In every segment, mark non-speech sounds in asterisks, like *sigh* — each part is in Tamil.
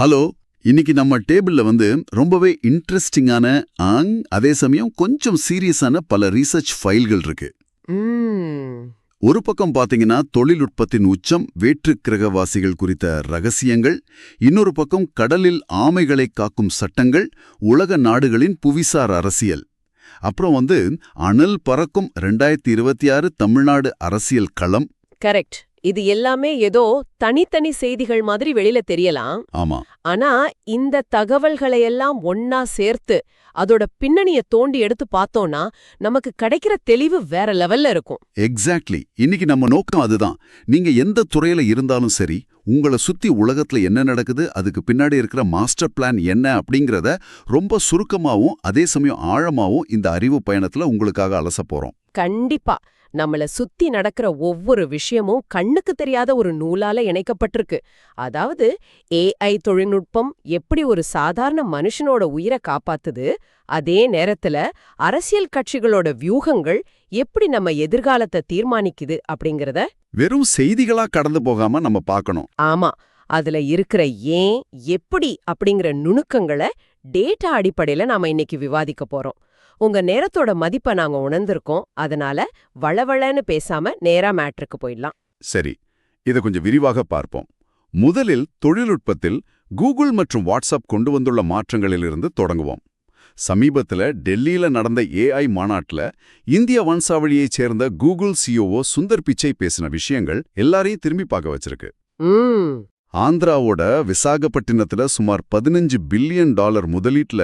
ஹலோ இன்னைக்கு நம்ம டேபிள்ல வந்து ரொம்பவே இன்ட்ரெஸ்டிங்கான ஆங் அதே சமயம் கொஞ்சம் சீரியஸான பல ரீசர்ச் ஃபைல்கள் இருக்கு. ஒரு பக்கம் பாத்தீங்கன்னா தொழில்நுட்பத்தின் உச்சம் வேற்று கிரகவாசிகள் குறித்த ரகசியங்கள் இன்னொரு பக்கம் கடலில் ஆமைகளை காக்கும் சட்டங்கள் உலக நாடுகளின் புவிசார் அரசியல். அப்புறம் வந்து அனல் பறக்கும் ரெண்டாயிரத்தி இருபத்தி ஆறு தமிழ்நாடு அரசியல் களம். கரெக்ட் இது எல்லாமே ஏதோ தனித்தனி செய்திகள் மாதிரி வெளியில தெரியலாம். ஆமா. ஆனா இந்த தகவல்களை எல்லாம் ஒன்னா சேர்த்து அதோட பின்னணிய தோண்டி எடுத்து பார்த்தோம்னா நமக்கு கிடைக்கிற தெளிவு வேற லெவல்ல இருக்கும். எக்ஸாக்ட்லி இன்னைக்கு நம்ம நோக்கம் அதுதான். நீங்க எந்த துறையில இருந்தாலும் சரி உங்களை சுத்தி உலகத்துல என்ன நடக்குது அதுக்கு பின்னாடி இருக்கிற மாஸ்டர் பிளான் என்ன அப்படிங்கறத ரொம்ப சுருக்கமாவும் அதே சமயம் ஆழமாவும் இந்த அறிவு பயணத்துல உங்களுக்காக அலச போறோம். கண்டிப்பா. நம்மள சுத்தி நடக்கிற ஒவ்வொரு விஷயமும் கண்ணுக்கு தெரியாத ஒரு நூலால இணைக்கப்பட்டிருக்கு. அதாவது ஏஐ தொழில்நுட்பம் எப்படி ஒரு சாதாரண மனுஷனோட உயிரை காப்பாத்துது அதே நேரத்துல அரசியல் கட்சிகளோட வியூகங்கள் எப்படி நம்ம எதிர்காலத்தை தீர்மானிக்குது அப்படிங்கறத வெறும் செய்திகளா கடந்து போகாம நம்ம பார்க்கணும். ஆமா அதுல இருக்கிற ஏன் எப்படி அப்படிங்கிற நுணுக்கங்களை டேட்டா அடிப்படையில நாம இன்னைக்கு விவாதிக்க போறோம். உங்க நேரத்தோட மதிப்பை நாங்க உணர்ந்திருக்கோம். அதனால வளவளன்னு பேசாம நேரா மேட்ருக்கு போயிடலாம். சரி இதை கொஞ்சம் விரிவாக பார்ப்போம். முதலில் தொழில்நுட்பத்தில் கூகுள் மற்றும் வாட்ஸ்அப் கொண்டு வந்துள்ள மாற்றங்களிலிருந்து தொடங்குவோம். சமீபத்துல டெல்லியில நடந்த ஏஐ மாநாட்டுல இந்திய வம்சாவளியைச் சேர்ந்த கூகுள் சிஓஓ சுந்தர் பிச்சை பேசின விஷயங்கள் எல்லாரையும் திரும்பி பார்க்க வச்சிருக்கு. ஆந்திராவோட விசாகப்பட்டினத்துல சுமார் பதினஞ்சு பில்லியன் டாலர் முதலீட்டுல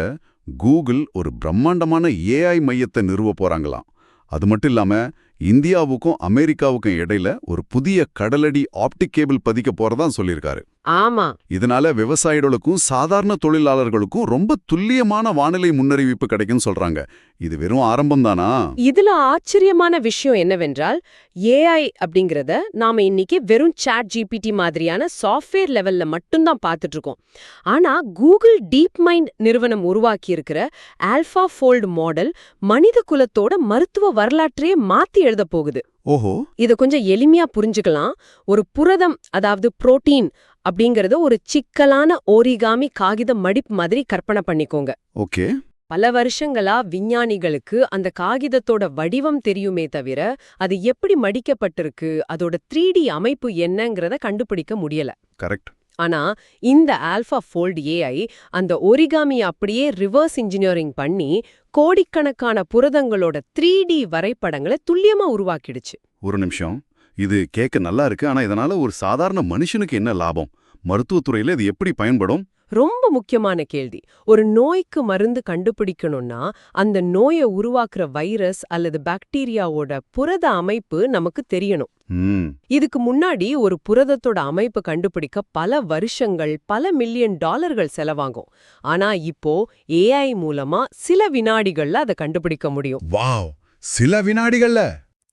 கூகுள் ஒரு பிரம்மாண்டமான ஏஐ மையத்தை நிறுவ போறாங்களாம். அது மட்டும் இல்லாம இந்தியாவுக்கும் அமெரிக்காவுக்கும் இடையில ஒரு புதிய கடலடி ஆப்டிக் கேபிள் பதிக்க போறதா சொல்லியிருக்காரு. ஆமா. இதனால விவசாயிகளுக்கும் சாதாரண தொழிலாளர்களுக்கும் ரொம்ப துல்லியமான வானிலை முன்னறிவிப்பு கிடைக்கும்னு சொல்றாங்க. இது வெறும் ஆரம்பம்தானா? இதுல ஆச்சரியமான விஷயம் என்னவென்றால் ஏஐ அப்படிங்கறத நாம இன்னைக்கு வெறும் சாட் ஜிபிடி மாதிரியான சாஃப்ட்வேர் லெவல்ல மட்டும்தான் பார்த்துட்டு இருக்கோம் ஆனா கூகுள் டீப் மைண்ட் நிறுவனம் உருவாக்கி இருக்கிற ஆல்பா ஃபோல்ட் மாடல் மனித குலத்தோட மருத்துவ வரலாற்றையே மாத்தி எழுத போகுது. ஓஹோ. இத கொஞ்சம் எளிமையா புரிஞ்சுக்கலாம். ஒரு புரதம் அதாவது புரோட்டீன் அப்படிங்கறத ஒரு சிக்கலான ஓரிகாமி காகித மடிப்பு மாதிரி கற்பனை பண்ணிக்கோங்க. ஓகே. பல வருஷங்களா விஞ்ஞானிகளுக்கு அந்த காகிதத்தோட வடிவம் தெரியுமே தவிர அது எப்படி மடிக்கப்பட்டிருக்கு அதோட த்ரீ அமைப்பு என்னங்கிறத கண்டுபிடிக்க முடியல. கரெக்ட். ஆனா இந்த ஆல்பா ஃபோல்ட் ஏஐ அந்த ஒரிகாமி அப்படியே ரிவர்ஸ் இன்ஜினியரிங் பண்ணி கோடிக்கணக்கான புரதங்களோட த்ரீ டி வரைபடங்களை துல்லியமா உருவாக்கிடுச்சு. ஒரு நிமிஷம். இது கேட்க நல்லா இருக்கு. ஆனா இதனால ஒரு சாதாரண மனுஷனுக்கு என்ன லாபம்? மருத்துவத்துறையில இது எப்படி பயன்படும்? ரொம்ப முக்கியமான கேள்வி. ஒரு நோய்க்கு மருந்து கண்டுபிடிக்கணும்னா அந்த நோயை உருவாக்குற வைரஸ் அல்லது பாக்டீரியாவோட புரத அமைப்பு நமக்கு தெரியணும். ம். இதுக்கு முன்னாடி ஒரு புரதத்தோட அமைப்பு கண்டுபிடிக்க பல வருஷங்கள் பல மில்லியன் டாலர்கள் செலவாகும். ஆனா இப்போ ஏஐ மூலமா சில வினாடிகள்ல அதை கண்டுபிடிக்க முடியும். வாவ்! சில வினாடிகள்ல?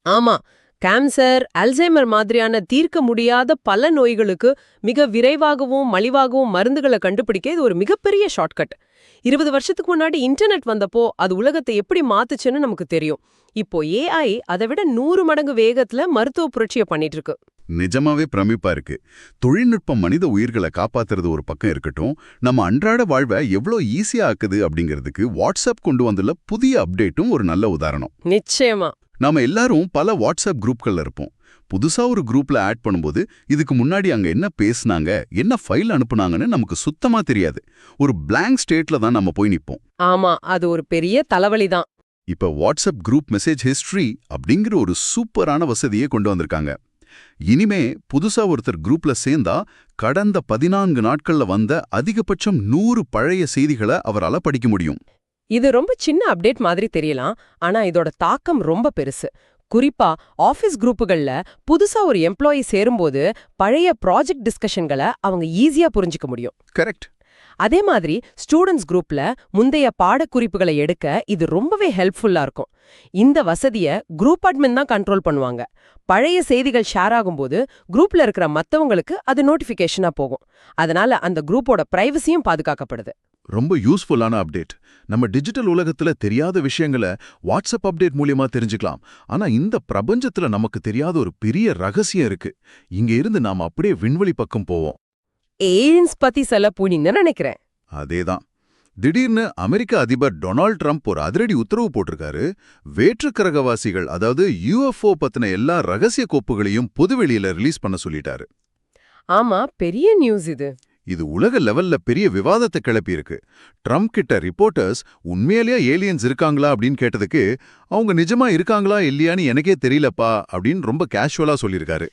ஆமா. கேன்சர் அல்சைமர் மாதிரியான தீர்க்க முடியாத பல நோய்களுக்கு மிக விரைவாகவும் மலிவாகவும் மருந்துகளை கண்டுபிடிக்க இது ஒரு மிகப்பெரிய ஷார்ட்கட். இருபது வருஷத்துக்கு முன்னாடி இன்டர்நெட் வந்தப்போ அது உலகத்தை எப்படி மாத்துச்சுன்னு நமக்கு தெரியும். இப்போ ஏஐ அதை விட நூறு மடங்கு வேகத்துல மருத்துவ புரட்சியை பண்ணிட்டு இருக்கு நிஜமாவே பிரமிப்பா இருக்கு. தொழில்நுட்பம் மனித உயிர்களை காப்பாத்துறது ஒரு பக்கம் இருக்கட்டும் நம்ம அன்றாட வாழ்வை எவ்வளோ ஈஸியா ஆக்குது அப்படிங்கிறதுக்கு வாட்ஸ்அப் கொண்டு வந்துள்ள புதிய அப்டேட்டும் ஒரு நல்ல உதாரணம். நிச்சயமா. நாம எல்லாரும் பல வாட்ஸ்அப் குரூப்கள்ல இருப்போம். புதுசா ஒரு குரூப்ல ஆட் பண்ணும்போது இதுக்கு முன்னாடி அங்க என்ன பேசுனாங்க என்ன ஃபைல் அனுப்புனாங்கன்னு நமக்கு சுத்தமா தெரியாது. ஒரு பிளாங்க் ஸ்டேட்ல தான் நம்ம போய் நிப்போம். ஆமா அது ஒரு பெரிய தலைவலிதான் இப்ப வாட்ஸ்அப் குரூப் மெசேஜ் ஹிஸ்டரி அப்படிங்கிற ஒரு சூப்பரான வசதியை கொண்டு வந்திருக்காங்க. இனிமே புதுசா ஒருத்தர் குரூப்ல சேர்ந்தா கடந்த பதினான்கு நாட்கள்ல வந்த அதிகபட்சம் நூறு பழைய செய்திகளை அவரால படிக்க முடியும். இது ரொம்ப சின்ன அப்டேட் மாதிரி தெரியலாம் ஆனா இதோட தாக்கம் ரொம்ப பெருசு. குறிப்பா ஆஃபீஸ் குரூப்புகள்ல புதுசா ஒரு எம்ப்ளாயி சேரும்போது பழைய ப்ராஜெக்ட் டிஸ்கஷன்களை அவங்க ஈஸியா புரிஞ்சுக்க முடியும். கரெக்ட் அதே மாதிரி ஸ்டூடெண்ட்ஸ் குரூப்ல முந்தைய பாடக்குறிப்புகளை எடுக்க இது ரொம்பவே ஹெல்ப்ஃபுல்லா இருக்கும். இந்த வசதிய குரூப் அட்மின் தான் கண்ட்ரோல் பண்ணுவாங்க. பழைய செய்திகள் ஷேர் ஆகும்போது குரூப்ல இருக்கிற மத்தவங்களுக்கு அது நோட்டிஃபிகேஷனா போகும். அதனால அந்த குரூப்போட பிரைவசியும் பாதுகாக்கப்படுது. ரொம்ப யூஸ்ஃபுல்லான அப்டேட் நம்ம டிஜிட்டல் உலகத்துல தெரியாத விஷயங்களை வாட்ஸ்அப் அப்டேட் மூலியமா தெரிஞ்சுக்கலாம். ஆனா இந்த பிரபஞ்சத்துல நமக்கு தெரியாத ஒரு பெரிய ரகசியம் இருக்கு. இங்க இருந்து நாம அப்படியே விண்வெளி பக்கம் போவோம். ஏலியன்ஸ் பத்தி சொல்ல போனீங்கன்னு நினைக்கிறேன். அதேதான். திடீர்னு அமெரிக்க அதிபர் டொனால்ட் ட்ரம்ப் ஒரு அதிரடி உத்தரவு போட்டிருக்காரு. வேற்றுக்கிரகவாசிகள் அதாவது யுஎஃப்ஓ பத்தின எல்லா ரகசிய கோப்புகளையும் பொதுவெளியில ரிலீஸ் பண்ண சொல்லிட்டாரு. ஆமா பெரிய நியூஸ் இது. இது உலக லெவல்ல பெரிய விவாதத்தை கிளப்பியிருக்கு ட்ரம்ப் கிட்ட ரிப்போர்ட்டர்ஸ் உண்மையிலேயே ஏலியன்ஸ் இருக்காங்களா அப்படின்னு கேட்டதுக்கு அவங்க நிஜமா இருக்காங்களா இல்லையான்னு எனக்கே தெரியலப்பா அப்படின்னு ரொம்ப கேஷுவலா சொல்லியிருக்காரு.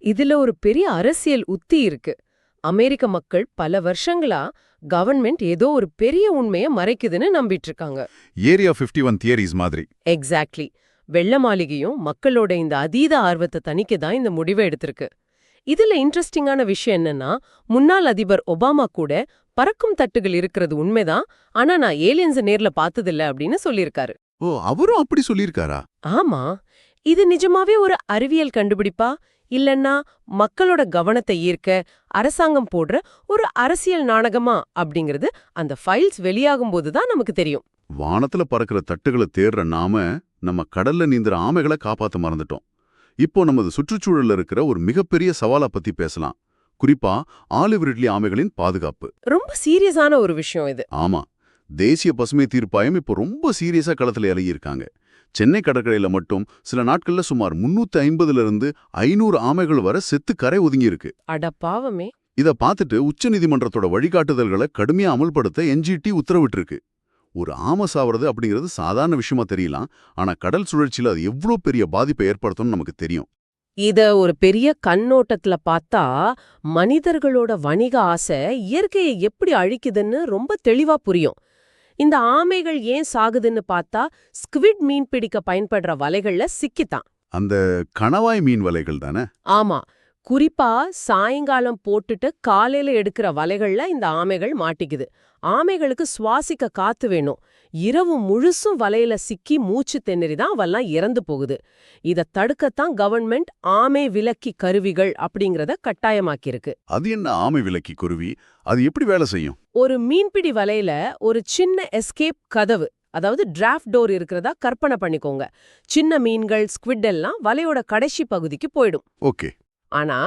இதுல ஒரு பெரிய அரசியல் உத்தி இருக்கு. அமெரிக்க மக்கள் பல வருஷங்களா கவர்மெண்ட் ஏதோ ஒரு பெரிய உண்மைய மறைக்குதுன்னு நம்பிட்டு இருக்காங்க ஏரியா 51 ஒன் தியரிஸ் மாதிரி. எக்ஸாக்ட்லி வெள்ள மாளிகையும் மக்களோட இந்த அதீத ஆர்வத்தை தணிக்க தான் இந்த முடிவை எடுத்திருக்கு. இதுல இன்ட்ரெஸ்டிங்கான விஷயம் என்னன்னா முன்னாள் அதிபர் ஒபாமா கூட பறக்கும் தட்டுகள் இருக்கிறது உண்மைதான் ஆனா நான் ஏலியன்ஸ் நேர்ல பார்த்ததில்ல அப்படின்னு சொல்லியிருக்காரு. ஓ அவரும் அப்படி சொல்லியிருக்காரா? ஆமா. இது நிஜமாவே ஒரு அறிவியல் கண்டுபிடிப்பா? இல்லன்னா மக்களோட கவனத்தை ஈர்க்க அரசாங்கம் போடுற ஒரு அரசியல் நாடகமா அப்படிங்கிறது அந்த ஃபைல்ஸ் வெளியாகும்போது தான் நமக்கு தெரியும். வானத்துல பறக்கிற தட்டுகளை தேடுற நாம நம்ம கடல்ல நீந்துற ஆமைகளை காப்பாத்த மறந்துட்டோம். இப்போ நமது சுற்றுச்சூழல்ல இருக்கிற ஒரு மிகப்பெரிய சவாலா பத்தி பேசலாம். குறிப்பா ஆலிவ் ரிட்லி ஆமைகளின் பாதுகாப்பு. ரொம்ப சீரியஸான ஒரு விஷயம் இது. ஆமா. தேசிய பசுமை தீர்ப்பாயம் இப்போ ரொம்ப சீரியஸா களத்துல இறங்கியிருக்காங்க. சென்னை கடற்கரையில மட்டும் சில நாட்கள்ல சுமார் முன்னூத்தி ஐம்பதுல இருந்து ஐநூறு ஆமைகள் வரை செத்து கரை ஒதுங்கி இருக்கு அட பாவமே. இத பார்த்துட்டு உச்சநீதிமன்றத்தோட வழிகாட்டுதல்களை கடுமையா அமல்படுத்த என்ஜிடி உத்தரவிட்டிருக்கு. ஒரு ஆமை சாவறது அப்படிங்கிறது சாதாரண விஷயமா தெரியலாம் ஆனா கடல் சுழற்சியில அது எவ்வளோ பெரிய பாதிப்பை ஏற்படுத்தும்னு நமக்கு தெரியும். இத ஒரு பெரிய கண்ணோட்டத்துல பார்த்தா மனிதர்களோட வணிக ஆசை இயற்கையை எப்படி அழிக்குதுன்னு ரொம்ப தெளிவா புரியும். இந்த ஆமைகள் ஏன் சாகுதுன்னு பார்த்தா ஸ்குவிட் மீன் பிடிக்க பயன்படுற வலைகள்ல சிக்கித்தான். அந்த கணவாய் மீன் வலைகள் தானே? ஆமா. குறிப்பா சாயங்காலம் போட்டுட்டு காலையில எடுக்கிற வலைகள்ல இந்த ஆமைகள் மாட்டிக்குது. ஆமைகளுக்கு சுவாசிக்க காத்து வேணும். இரவு முழுசும் வலையில சிக்கி மூச்சு திணறி தான் அவெல்லாம் இறந்து போகுது. இத தடுக்கத்தான் கவர்மெண்ட் ஆமை விலக்கி கருவிகள் அப்படிங்கறத கட்டாயமாக்கியிருக்கு. அது என்ன ஆமை விலக்கி குருவி? அது எப்படி வேலை செய்யும்? ஒரு மீன்பிடி வலையில ஒரு சின்ன எஸ்கேப் கதவு அதாவது டிராஃப்ட் டோர் இருக்கிறதா கற்பனை பண்ணிக்கோங்க. சின்ன மீன்கள் ஸ்குவிட் எல்லாம் வலையோட கடைசி பகுதிக்கு போயிடும். ஓகே. ஆனா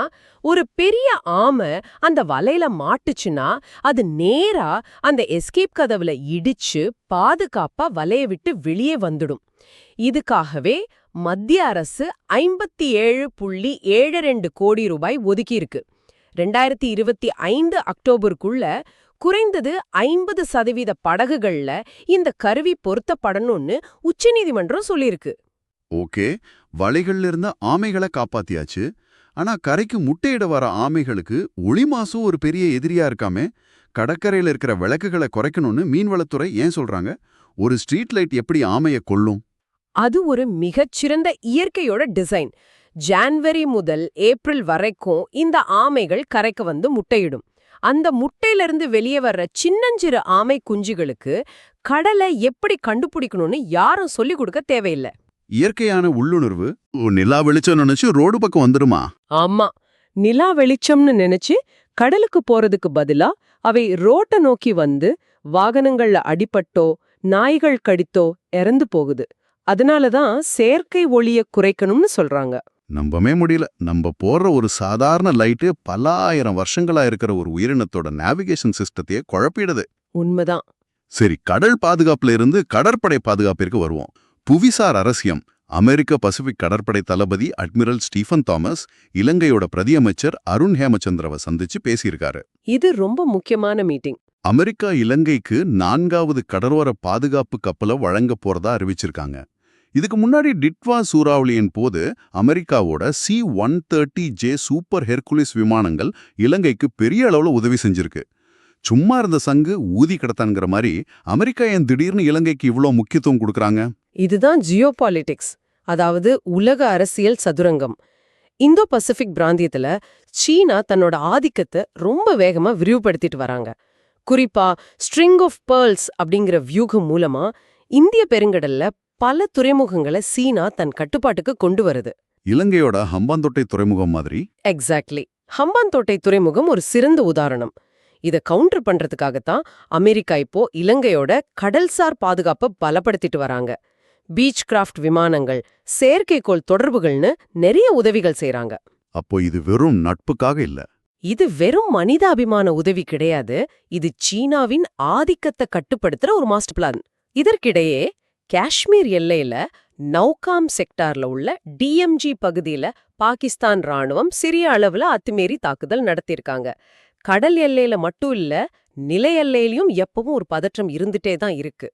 ஒரு பெரிய ஆமை அந்த வலையில மாட்டுச்சுன்னா அது நேரா அந்த எஸ்கேப் கதவுல இடிச்சு பாதுகாப்பா வலைய விட்டு வெளியே வந்துடும். இதுக்காகவே மத்திய அரசு ஐம்பத்தி ஏழு புள்ளி ஏழு ரெண்டு கோடி ரூபாய் ஒதுக்கியிருக்கு. ரெண்டாயிரத்தி இருபத்தி ஐந்து அக்டோபருக்குள்ள குறைந்தது ஐம்பது சதவீத படகுகள்ல இந்த கருவி பொருத்தப்படணும்னு உச்சநீதிமன்றம் சொல்லியிருக்கு. ஓகே வலைகள்ல இருந்த ஆமைகளை காப்பாத்தியாச்சு. ஆனா கரைக்கு முட்டையிட வர ஆமைகளுக்கு ஒளி மாசும் ஒரு பெரிய எதிரியா இருக்காமே. கடற்கரையில இருக்கிற விளக்குகளை குறைக்கணும்னு மீன்வளத்துறை ஏன் சொல்றாங்க? ஒரு ஸ்ட்ரீட் லைட் எப்படி ஆமைய கொள்ளும் அது ஒரு மிகச்சிறந்த இயற்கையோட டிசைன். ஜான்வரி முதல் ஏப்ரல் வரைக்கும் இந்த ஆமைகள் கரைக்கு வந்து முட்டையிடும். அந்த முட்டையிலிருந்து வெளியே வர்ற சின்னஞ்சிறு ஆமை குஞ்சுகளுக்கு கடலை எப்படி கண்டுபிடிக்கணும்னு யாரும் சொல்லிக் கொடுக்க தேவையில்லை. இயற்கையான உள்ளுணர்வு நிலா வெளிச்சம் நினைச்சு ரோடு பக்கம் வந்துருமா? ஆமா. நிலா வெளிச்சம்னு நினைச்சு கடலுக்கு போறதுக்கு பதிலா அவை ரோட்ட நோக்கி வந்து வாகனங்கள்ல அடிபட்டோ நாய்கள் கடித்தோ இறந்து போகுது. அதனாலதான் செயற்கை ஒளிய குறைக்கணும்னு சொல்றாங்க. நம்பவே முடியல. நம்ம போடுற ஒரு சாதாரண லைட்டு பல ஆயிரம் வருஷங்களா இருக்கிற ஒரு உயிரினத்தோட நேவிகேஷன் சிஸ்டத்தையே குழப்பிடுது. உண்மைதான். சரி கடல் பாதுகாப்புல இருந்து கடற்படை பாதுகாப்பிற்கு வருவோம். புவிசார் அரசியம் அமெரிக்க பசிபிக் கடற்படை தளபதி அட்மிரல் ஸ்டீஃபன் தாமஸ் இலங்கையோட பிரதியமைச்சர் அருண் ஹேமச்சந்திரவை சந்திச்சு பேசியிருக்காரு. இது ரொம்ப முக்கியமான மீட்டிங். அமெரிக்கா இலங்கைக்கு நான்காவது கடலோர பாதுகாப்பு கப்பலை வழங்க போறதா அறிவிச்சிருக்காங்க. இதுக்கு முன்னாடி டிட்வா சூறாவளியின் போது அமெரிக்காவோட C one thirty J super Hercules விமானங்கள் இலங்கைக்கு பெரிய அளவுல உதவி செஞ்சிருக்கு. சும்மா இருந்த சங்கு ஊதி கிடத்தான்ங்கிற மாதிரி அமெரிக்கா ஏன் திடீர்னு இலங்கைக்கு இவ்ளோ முக்கியத்துவம் கொடுக்கறாங்க? இதுதான் ஜியோ பாலிடிக்ஸ் அதாவது உலக அரசியல் சதுரங்கம். இந்தோ பசிபிக் பிராந்தியத்துல சீனா தன்னோட ஆதிக்கத்தை ரொம்ப வேகமா விரிவுபடுத்திட்டு வராங்க. குறிப்பா ஸ்ட்ரிங் ஆஃப் பேர்ல்ஸ் அப்படிங்கிற வியூகம் மூலமா இந்திய பெருங்கடல்ல பல துறைமுகங்களை சீனா தன் கட்டுப்பாட்டுக்கு கொண்டு வருது. இலங்கையோட ஹம்பாந்தோட்டை துறைமுகம் மாதிரி? எக்ஸாக்ட்லி ஹம்பாந்தோட்டை துறைமுகம் ஒரு சிறந்த உதாரணம். இத கவுண்டர் பண்றதுக்காகத்தான் அமெரிக்கா இப்போ இலங்கையோட கடல்சார் பாதுகாப்பை பலப்படுத்திட்டு வராங்க. பீச் கிராஃப்ட் விமானங்கள் செயற்கைக்கோள் தொடர்புகள்னு நிறைய உதவிகள் செய்றாங்க. அப்போ இது வெறும் நட்புக்காக இல்ல. இது வெறும் மனிதாபிமான உதவி கிடையாது. இது சீனாவின் ஆதிக்கத்தை கட்டுப்படுத்துற ஒரு மாஸ்டர் பிளான் இதற்கிடையே காஷ்மீர் எல்லையில நௌகாம் செக்டார்ல உள்ள டிஎம்ஜி பகுதியில பாகிஸ்தான் ராணுவம் சிறிய அளவுல அத்துமீறி தாக்குதல் நடத்தியிருக்காங்க. கடல் எல்லையில மட்டும் இல்ல நில எல்லையிலயும் எப்பவும் ஒரு பதற்றம் இருந்துட்டே தான் இருக்கு.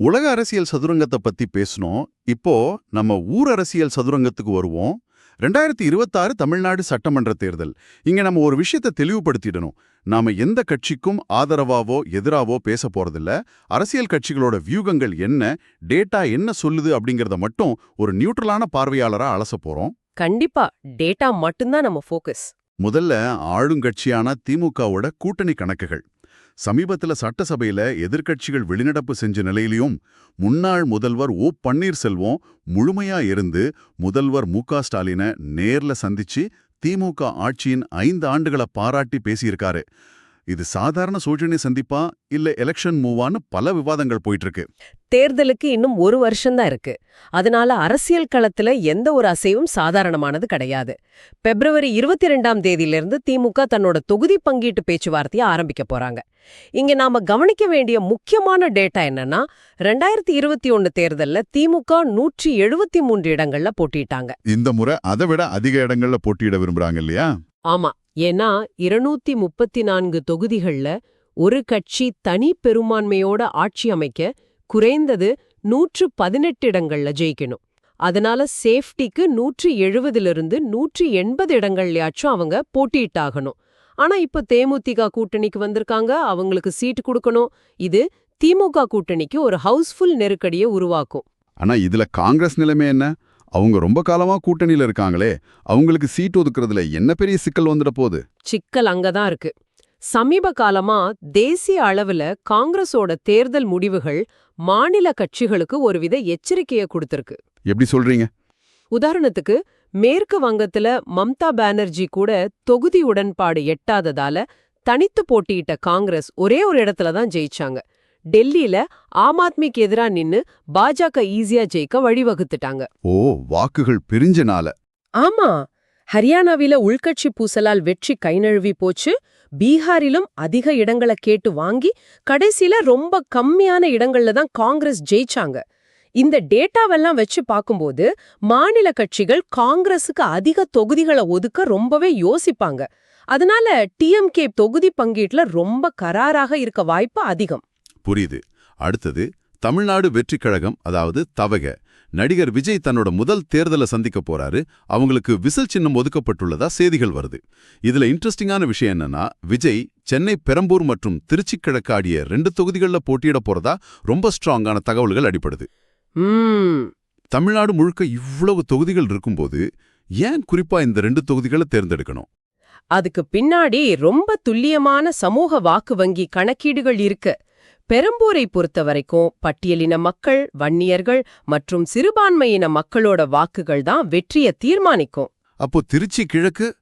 உலக அரசியல் சதுரங்கத்தை பத்தி பேசணும் இப்போ நம்ம ஊர் அரசியல் சதுரங்கத்துக்கு வருவோம். ரெண்டாயிரத்தி இருபத்தாறு தமிழ்நாடு சட்டமன்ற தேர்தல். இங்க நம்ம ஒரு விஷயத்தை தெளிவுபடுத்திடணும். நாம எந்த கட்சிக்கும் ஆதரவாவோ எதிராவோ பேச போறதில்ல. அரசியல் கட்சிகளோட வியூகங்கள் என்ன டேட்டா என்ன சொல்லுது அப்படிங்கறத மட்டும் ஒரு நியூட்ரலான பார்வையாளரா அலச போறோம். கண்டிப்பா டேட்டா மட்டும்தான் நம்ம ஃபோக்கஸ் முதல்ல ஆளுங்கட்சியான திமுகவோட கூட்டணி கணக்குகள். சமீபத்துல சட்டசபையில எதிர்க்கட்சிகள் வெளிநடப்பு செஞ்ச நிலையிலையும் முன்னாள் முதல்வர் ஓ பன்னீர்செல்வம் முழுமையா இருந்து முதல்வர் மு க ஸ்டாலினை நேர்ல சந்திச்சு திமுக ஆட்சியின் ஐந்து ஆண்டுகளை பாராட்டி பேசியிருக்காரு. இது சாதாரண சோழனை சந்திப்பா இல்ல எலெக்ஷன் மூவான்னு பல விவாதங்கள் போயிட்டு இருக்கு தேர்தலுக்கு இன்னும் ஒரு வருஷம்தான் இருக்கு. அதனால அரசியல் களத்துல எந்த ஒரு அசைவும் சாதாரணமானது கிடையாது. பிப்ரவரி இருபத்தி ரெண்டாம் தேதியிலிருந்து திமுக தன்னோட தொகுதி பங்கீட்டு பேச்சுவார்த்தையை ஆரம்பிக்க போறாங்க. இங்க நாம கவனிக்க வேண்டிய முக்கியமான டேட்டா என்னன்னா ரெண்டாயிரத்தி இருபத்தி ஒன்னு தேர்தல்ல திமுக நூற்றி எழுபத்தி மூன்று இடங்கள்ல போட்டிட்டாங்க இந்த முறை அதை விட அதிக இடங்கள்ல போட்டியிட விரும்புறாங்க இல்லையா? ஆமா. ஏன்னா இருநூத்தி முப்பத்தி நான்கு தொகுதிகள்ல ஒரு கட்சி தனி பெரும்பான்மையோட ஆட்சி அமைக்க குறைந்தது நூற்று பதினெட்டு இடங்கள்ல ஜெயிக்கணும். அதனால சேஃப்டிக்கு நூற்றி எழுபதிலிருந்து நூற்றி எண்பது இடங்கள்லயாச்சும் அவங்க போட்டியிட்டாகணும். ஆனா இப்ப தேமுதிக கூட்டணிக்கு வந்திருக்காங்க அவங்களுக்கு சீட்டு கொடுக்கணும். இது திமுக கூட்டணிக்கு ஒரு ஹவுஸ்ஃபுல் நெருக்கடியை உருவாக்கும். ஆனா இதுல காங்கிரஸ் நிலைமை என்ன? அவங்க ரொம்ப காலமா கூட்டணியில இருக்காங்களே அவங்களுக்கு சீட் ஒதுக்குறதுல என்ன பெரிய சிக்கல் வந்துட போகுது? சிக்கல் அங்கதான் இருக்கு. சமீப காலமா தேசிய அளவுல காங்கிரஸோட தேர்தல் முடிவுகள் மாநில கட்சிகளுக்கு ஒருவித எச்சரிக்கைய கொடுத்திருக்கு. எப்படி சொல்றீங்க? உதாரணத்துக்கு மேற்கு வங்கத்துல மம்தா பானர்ஜி கூட தொகுதி உடன்பாடு எட்டாததால தனித்து போட்டியிட்ட காங்கிரஸ் ஒரே ஒரு இடத்துல தான் ஜெயிச்சாங்க. டெல்லியில ஆம் ஆத்மிக்கு எதிரா நின்னு பாஜக ஈஸியா ஜெயிக்க வழிவகுத்துட்டாங்க. ஓ வாக்குகள் பிரிஞ்சனால. ஆமா. ஹரியானாவில உள்கட்சி பூசலால் வெற்றி கை நழுவி போச்சு. பீகாரிலும் அதிக இடங்களை கேட்டு வாங்கி கடைசில ரொம்ப கம்மியான இடங்கள்ல தான் காங்கிரஸ் ஜெயிச்சாங்க. இந்த டேட்டாவெல்லாம் வச்சு பார்க்கும்போது மாநில கட்சிகள் காங்கிரஸுக்கு அதிக தொகுதிகளை ஒதுக்க ரொம்பவே யோசிப்பாங்க. அதனால டிஎம்கே தொகுதி பங்கீட்ல ரொம்ப கராராக இருக்க வாய்ப்பு அதிகம். புரியுது. அடுத்தது தமிழ்நாடு வெற்றிக் கழகம் அதாவது தவக. நடிகர் விஜய் தன்னோட முதல் தேர்தலை சந்திக்க போறாரு. அவங்களுக்கு விசில் சின்னம் ஒதுக்கப்பட்டுள்ளதா செய்திகள் வருது. இதுல இன்ட்ரெஸ்டிங்கான விஷயம் என்னன்னா விஜய் சென்னை பெரம்பூர் மற்றும் திருச்சி கிழக்கு ஆகிய ரெண்டு தொகுதிகளில் போட்டியிட போறதா ரொம்ப ஸ்ட்ராங்கான தகவல்கள் அடிப்படுது தமிழ்நாடு முழுக்க இவ்வளவு தொகுதிகள் இருக்கும்போது ஏன் குறிப்பா இந்த ரெண்டு தொகுதிகளை தேர்ந்தெடுக்கணும்? அதுக்கு பின்னாடி ரொம்ப துல்லியமான சமூக வாக்கு வங்கி கணக்கீடுகள் இருக்கு. பெரம்பூரை பொறுத்த வரைக்கும் பட்டியலின மக்கள் வன்னியர்கள் மற்றும் சிறுபான்மையின மக்களோட வாக்குகள் தான் வெற்றியை தீர்மானிக்கும். அப்போ திருச்சி கிழக்கு?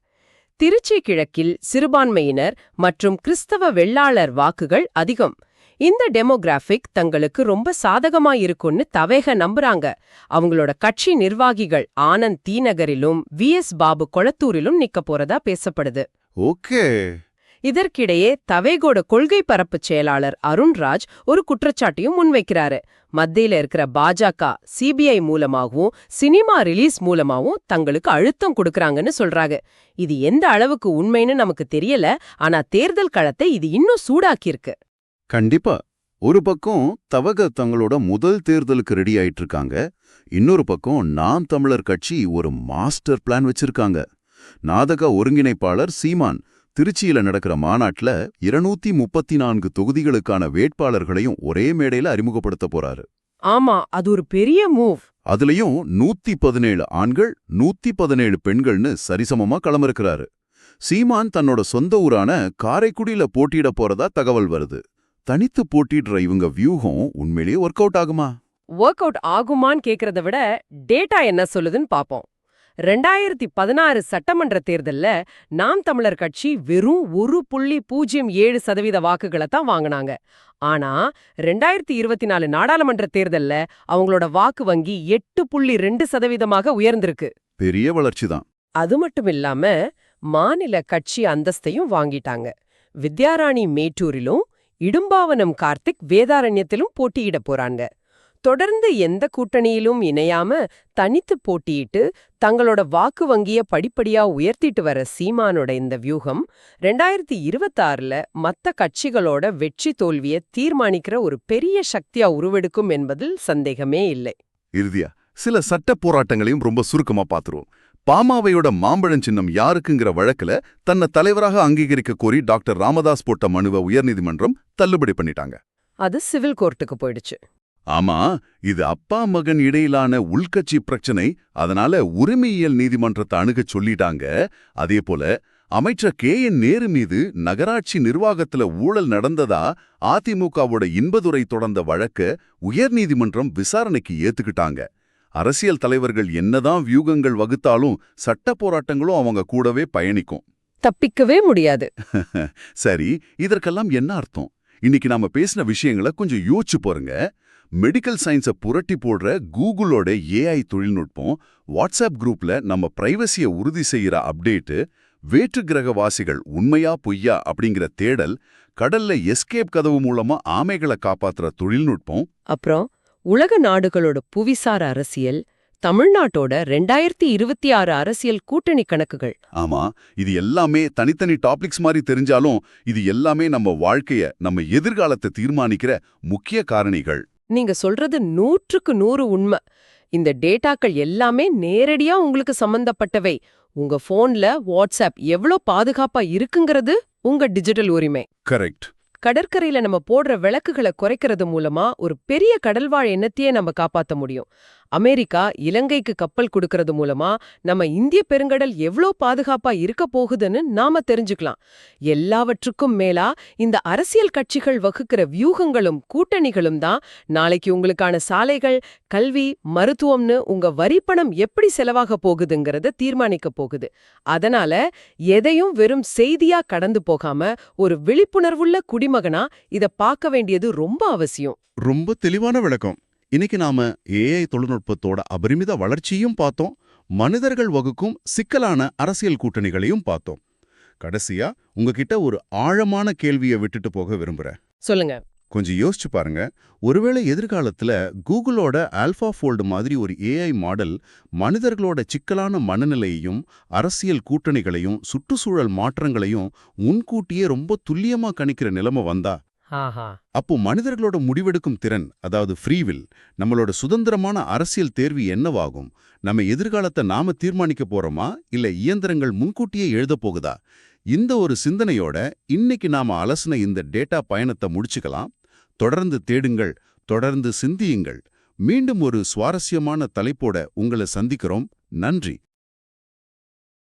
திருச்சி கிழக்கில் சிறுபான்மையினர் மற்றும் கிறிஸ்தவ வெள்ளாளர் வாக்குகள் அதிகம். இந்த டெமோகிராஃபிக் தங்களுக்கு ரொம்ப சாதகமா இருக்கும்னு தவேக நம்புறாங்க. அவங்களோட கட்சி நிர்வாகிகள் ஆனந்த் தீநகரிலும் வி எஸ் பாபு கொளத்தூரிலும் நிக்க போறதா பேசப்படுது. ஓகே. இதற்கிடையே தவேகோட கொள்கை பரப்பு செயலாளர் அருண்ராஜ் ஒரு குற்றச்சாட்டையும் முன்வைக்கிறாரு. மத்தியில இருக்கிற பாஜக சிபிஐ மூலமாகவும் சினிமா ரிலீஸ் மூலமாவும் தங்களுக்கு அழுத்தம் கொடுக்கறாங்கன்னு சொல்றாங்க. இது எந்த அளவுக்கு உண்மைன்னு நமக்கு தெரியல ஆனா தேர்தல் களத்தை இது இன்னும் சூடாக்கியிருக்கு. கண்டிப்பா. ஒரு பக்கம் தவக தங்களோட முதல் தேர்தலுக்கு ரெடி ஆயிட்டு இருக்காங்க இன்னொரு பக்கம் நாம் தமிழர் கட்சி ஒரு மாஸ்டர் பிளான் வச்சிருக்காங்க. நாதக ஒருங்கிணைப்பாளர் சீமான் திருச்சியில நடக்கிற மாநாட்டுல இருநூத்தி முப்பத்தி நான்கு தொகுதிகளுக்கான வேட்பாளர்களையும் ஒரே மேடையில அறிமுகப்படுத்த போறாரு. ஆமா அது ஒரு பெரிய மூவ். அதுலயும் நூத்தி பதினேழு ஆண்கள் நூத்தி பதினேழு பெண்கள்னு சரிசமமா களமிருக்கிறாரு சீமான் தன்னோட சொந்த ஊரான காரைக்குடியில போட்டியிட போறதா தகவல் வருது. தனித்து போட்டிடுற இவங்க வியூகம் உண்மையிலேயே ஒர்க் அவுட் ஆகுமா? ஒர்க் அவுட் ஆகுமான்னு கேக்குறத விட டேட்டா என்ன சொல்லுதுன்னு பாப்போம். ரெண்டாயிரத்தி பதினாறு சட்டமன்ற தேர்தல்ல நாம் தமிழர் கட்சி வெறும் ஒரு புள்ளி பூஜ்ஜியம் ஏழு சதவீத வாக்குகளை தான் வாங்கினாங்க. ஆனா ரெண்டாயிரத்தி இருபத்தி நாலு நாடாளுமன்ற தேர்தல்ல அவங்களோட வாக்கு வங்கி எட்டு புள்ளி ரெண்டு சதவீதமாக உயர்ந்திருக்கு. பெரிய வளர்ச்சி தான். அது மட்டும் இல்லாம மாநில கட்சி அந்தஸ்தையும் வாங்கிட்டாங்க. வித்யாராணி மேட்டூரிலும் இடும்பாவனம் கார்த்திக் வேதாரண்யத்திலும் போட்டியிட போறாங்க. தொடர்ந்து எந்த கூட்டணியிலும் இணையாம தனித்து போட்டியிட்டு தங்களோட வாக்கு வங்கிய படிப்படியா உயர்த்திட்டு வர சீமானோட இந்த வியூகம் ரெண்டாயிரத்தி இருபத்தாறுல மத்த கட்சிகளோட வெற்றி தோல்விய தீர்மானிக்கிற ஒரு பெரிய சக்தியா உருவெடுக்கும் என்பதில் சந்தேகமே இல்லை. இறுதியா சில சட்ட போராட்டங்களையும் ரொம்ப சுருக்கமா பாத்துருவோம். பாமாவையோட மாம்பழம் சின்னம் யாருக்குங்கிற வழக்குல தன்னை தலைவராக அங்கீகரிக்க கோரி டாக்டர் ராமதாஸ் போட்ட மனுவை உயர்நீதிமன்றம் தள்ளுபடி பண்ணிட்டாங்க. அது சிவில் கோர்ட்டுக்கு போயிடுச்சு. ஆமா இது அப்பா மகன் இடையிலான உள்கட்சி பிரச்சனை அதனால உரிமையியல் நீதிமன்றத்தை அணுகச் சொல்லிட்டாங்க. அதே போல அமைச்சர் கே என் நேரு மீது நகராட்சி நிர்வாகத்துல ஊழல் நடந்ததா அதிமுகவோட இன்பதுரை தொடர்ந்த வழக்க உயர்நீதிமன்றம் விசாரணைக்கு ஏத்துக்கிட்டாங்க. அரசியல் தலைவர்கள் என்னதான் வியூகங்கள் வகுத்தாலும் சட்ட போராட்டங்களும் அவங்க கூடவே பயணிக்கும். தப்பிக்கவே முடியாது. *laughs* சரி இதற்கெல்லாம் என்ன அர்த்தம்? இன்னைக்கு நாம பேசின விஷயங்களை கொஞ்சம் யோசிச்சு பாருங்க. மெடிக்கல் சயின்ஸை புரட்டி போடுற கூகுளோட ஏஐ தொழில்நுட்பம் வாட்ஸ்அப் குரூப்ல நம்ம பிரைவசியை உறுதி செய்யற அப்டேட்டு வேற்று கிரகவாசிகள் உண்மையா பொய்யா அப்படிங்கிற தேடல் கடல்ல எஸ்கேப் கதவு மூலமா ஆமைகளை காப்பாத்துற தொழில்நுட்பம். அப்புறம் உலக நாடுகளோட புவிசார் அரசியல் தமிழ்நாட்டோட ரெண்டாயிரத்தி இருபத்தி ஆறு அரசியல் கூட்டணி கணக்குகள். ஆமா இது எல்லாமே தனித்தனி டாபிக்ஸ் மாதிரி தெரிஞ்சாலும் இது எல்லாமே நம்ம வாழ்க்கைய நம்ம எதிர்காலத்தை தீர்மானிக்கிற முக்கிய காரணிகள். நீங்க சொல்றது நூற்றுக்கு நூறு உண்மை. இந்த டேட்டாக்கள் எல்லாமே நேரடியா உங்களுக்கு சம்பந்தப்பட்டவை. உங்க போன்ல வாட்ஸ்அப் எவ்ளோ பாதுகாப்பா இருக்குங்கிறது உங்க டிஜிட்டல் உரிமை. கரெக்ட். கடற்கரையில நம்ம போடுற விளக்குகளை குறைக்கிறது மூலமா ஒரு பெரிய கடல்வாழ் எண்ணத்தையே நம்ம காப்பாத்த முடியும். அமெரிக்கா இலங்கைக்கு கப்பல் கொடுக்கறது மூலமா நம்ம இந்திய பெருங்கடல் எவ்ளோ பாதுகாப்பா இருக்க போகுதுன்னு நாம தெரிஞ்சுக்கலாம். எல்லாவற்றுக்கும் மேலா இந்த அரசியல் கட்சிகள் வகுக்கிற வியூகங்களும் கூட்டணிகளும் தான் நாளைக்கு உங்களுக்கான சாலைகள் கல்வி மருத்துவம்னு உங்க வரிப்பணம் எப்படி செலவாக போகுதுங்கிறத தீர்மானிக்க போகுது. அதனால எதையும் வெறும் செய்தியா கடந்து போகாம ஒரு விழிப்புணர்வுள்ள குடிமகனா இத பார்க்க வேண்டியது ரொம்ப அவசியம். ரொம்ப தெளிவான விளக்கம். இன்னைக்கு நாம ஏஐ தொழில்நுட்பத்தோட அபரிமித வளர்ச்சியும் பார்த்தோம். மனிதர்கள் வகுக்கும் சிக்கலான அரசியல் கூட்டணிகளையும் பார்த்தோம். கடைசியா உங்ககிட்ட ஒரு ஆழமான கேள்வியை விட்டுட்டு போக விரும்புறேன். சொல்லுங்க. கொஞ்சம் யோசிச்சு பாருங்க. ஒருவேளை எதிர்காலத்துல கூகுளோட ஆல்பா ஃபோல்டு மாதிரி ஒரு ஏஐ மாடல் மனிதர்களோட சிக்கலான மனநிலையையும் அரசியல் கூட்டணிகளையும் சுற்றுச்சூழல் மாற்றங்களையும் முன்கூட்டியே ரொம்ப துல்லியமா கணிக்கிற நிலைமை வந்தா அப்போ மனிதர்களோட முடிவெடுக்கும் திறன் அதாவது ஃப்ரீவில் நம்மளோட சுதந்திரமான அரசியல் தேர்வு என்னவாகும்? நம்ம எதிர்காலத்தை நாம தீர்மானிக்க போறோமா? இல்ல இயந்திரங்கள் முன்கூட்டியே எழுதப் போகுதா? இந்த ஒரு சிந்தனையோட இன்னைக்கு நாம அலசின இந்த டேட்டா பயணத்தை முடிச்சுக்கலாம். தொடர்ந்து தேடுங்கள் தொடர்ந்து சிந்தியுங்கள். மீண்டும் ஒரு சுவாரஸ்யமான தலைப்போட உங்களை சந்திக்கிறோம். நன்றி.